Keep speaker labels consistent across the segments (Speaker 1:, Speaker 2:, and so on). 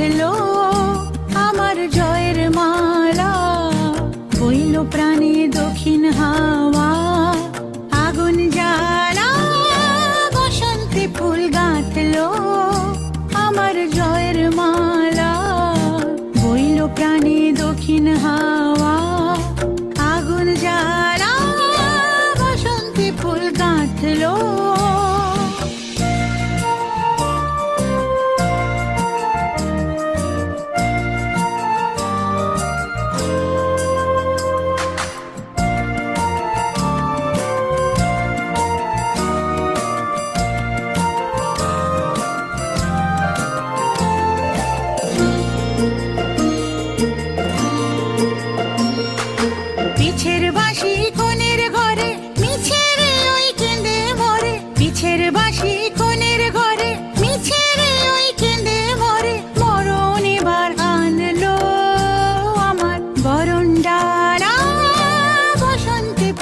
Speaker 1: গাঁথলো আমার জয়ের মালা বইল প্রাণে দক্ষিণ হাওয়া।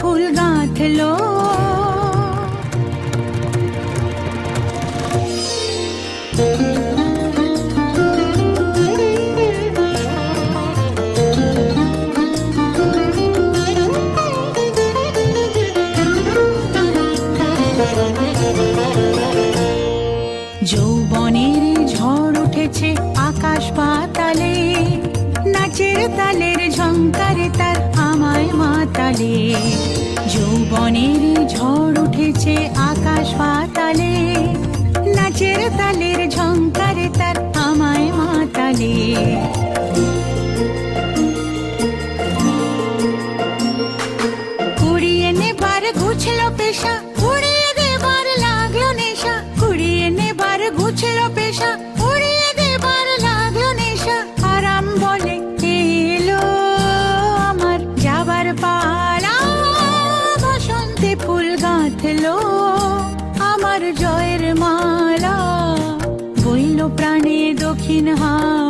Speaker 1: ফুল গাঁথলো। যৌবনের ঝড় উঠেছে আকাশ পাতালে। ঝঙ্কারে তার আমায় মাতালে। যৌবনের ঝড় উঠেছে আকাশ পাতালে। নাচের তালের ঝঙ্কারে তার আমায় মাতালে। কুড়িয়ে নেবার গুছলো পেশা জয়ের মালা বইল প্রাণে দক্ষিণ হাত।